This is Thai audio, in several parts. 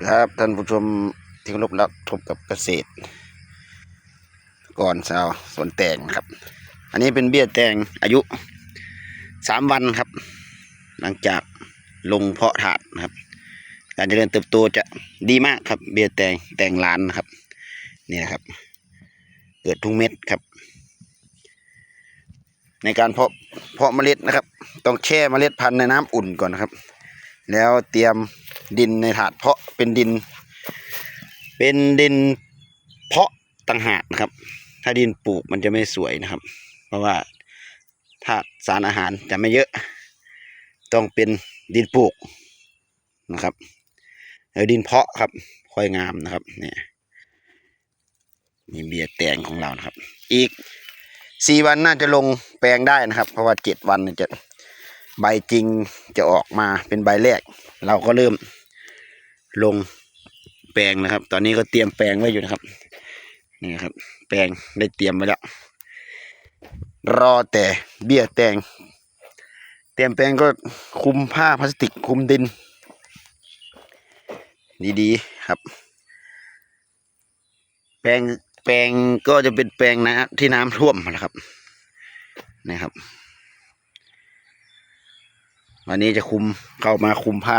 ครับท่านผู้ชมที่ครพรักพบกับเกษตร ก่อนชาวสวนแตงนะครับ อันนี้เป็นเบี้ยแตงอายุสามวันครับ หลังจากลงเพาะถาดนะครับ การเจริญเติบโตจะดีมากครับ เบี้ยแตงแตงล้านนะครับนี่นะครับ เกิดทุกเม็ดครับ ในการเพาะเพาะเมล็ดนะครับ ต้องแช่เมล็ดพันธุ์ในน้ำอุ่นก่อนนะครับ แล้วเตรียม ดินในถาดเพาะเป็นดิน เป็นดินเพาะต่างหากนะครับ ถ้าดินปลูกมันจะไม่สวยนะครับ เพราะว่าธาตุสารอาหารจะไม่เยอะ ต้องเป็นดินปลูกนะครับแล้วดินเพาะครับค่อยงามนะครับเนี่ยนี่เบียร์แตงของเรานะครับ อีกสี่วันน่าจะลงแปลงได้นะครับ เพราะว่าเจ็ดวันจะใบจริงจะออกมาเป็นใบแรก เราก็เริ่ม ลงแปลงนะครับ ตอนนี้ก็เตรียมแปลงไว้อยู่นะครับนี่ครับ แปลงได้เตรียมไว้แล้ว รอแต่เบี้ยแตงเตรียมแปลงก็คุมผ้าพลาสติกคุมดิน ดีๆครับ แปลงแปลงก็จะเป็นแปลงนะที่น้ำท่วมนะครับนะครับวันนี้จะคุมเข้ามาคุมผ้า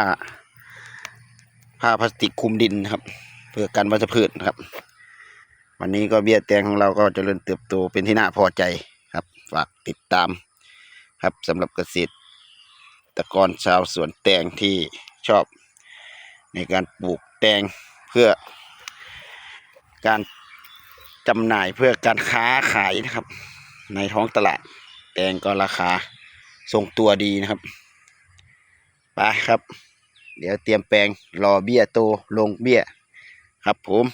ผ้าพลาสติกคุมดินนะครับ เพื่อกันวัชพืชนะครับ วันนี้ก็เบี้ยแตงของเราก็เจริญเติบโตเป็นที่น่าพอใจครับ ฝากติดตามครับสำหรับเกษตรตะกรชาวสวนแตงที่ชอบในการปลูกแตงเพื่อการจำหน่ายเพื่อการค้าขายนะครับ ในท้องตลาด แตงก็ราคาทรงตัวดีนะครับ ไปครับ เดี๋ยวเตรียมแปลงรอเบี้ยโตลงเบี้ย ครับผม